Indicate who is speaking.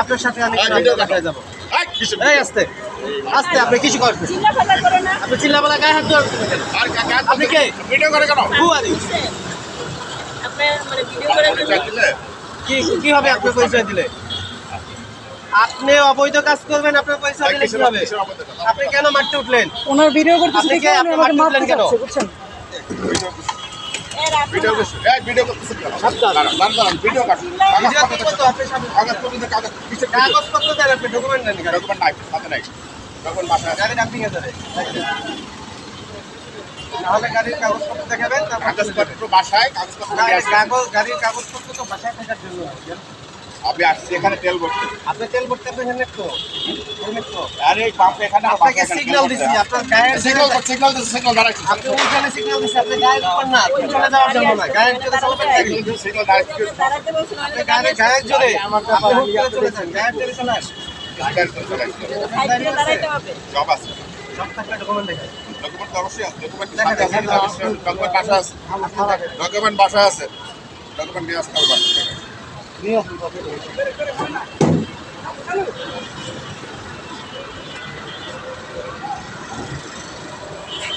Speaker 1: আপনার সাথে
Speaker 2: আমি যাব। আস্তে। আস্তে আপনি কিছু করছেন আপনি গায়ে হাত আপনি কে?
Speaker 1: ভিডিও করে কেন?
Speaker 3: মানে?
Speaker 2: কি কি হবে আপনি পরিচয় দিলে? আপনি অবৈধ কাজ করবেন আপনার পরিচয় দিলে কি হবে? আপনি কেন মারতে উঠলেন?
Speaker 4: ওনার ভিডিও করতেছে
Speaker 2: আপনি মারতে উঠলেন কেন?
Speaker 4: বুঝছেন?
Speaker 1: ভিডিও ভিডিও ভিডিও
Speaker 2: ডকুমেন্ট দেন
Speaker 1: ডকুমেন্ট নাই, নাই। ডকুমেন্ট বাসায়
Speaker 2: গাড়ি ডাম্পিং এ ধরে। নাহলে গাড়ির কাগজপত্র দেখাবেন তারপর
Speaker 1: কাগজপত্র বাসায়, কাগজপত্র
Speaker 2: গাড়ির কাগজপত্র তো বাসায় থাকার জন্য।
Speaker 1: আমি আসছি এখানে তেল ভরতে।
Speaker 2: আপনি তেল ভরতে আপনি হেলমেট তো হেলমেট তো
Speaker 1: আরে এই পাম্পে এখানে
Speaker 2: আপনাকে সিগন্যাল দিছি আপনার গায়ের
Speaker 1: সিগন্যাল তো- সিগন্যাল তো- সিগন্যাল দাঁড়াইছে।
Speaker 2: আপনি ওইখানে সিগন্যাল দিছি আপনি গায়ের উপর না পিছনে যাওয়ার জন্য না গায়ের জোরে চালাবেন নাকি
Speaker 1: সিগন্যাল- সিগন্যাল দাঁড়াইছে।
Speaker 3: দাঁড়াতে বলছো না,
Speaker 2: আপনি গায়ের গায়ের জোরে আপনি হুট চলে যান গায়ের জোরে চলে আসেন
Speaker 1: গাড়ি তো চালাইছে।
Speaker 3: সাইড দাঁড়াইতে হবে
Speaker 1: জব আছে।
Speaker 2: সব থাকলে ডকুমেন্ট
Speaker 1: ডকুমেন্ট অবশ্যই আছে। ডকুমেন্ট
Speaker 2: দেখা
Speaker 1: আছে, ডকুমেন্ট বাসায় আছে। ডকুমেন্ট আছে। ডকুমেন্ট নিয়ে আসতে হবে
Speaker 2: 没有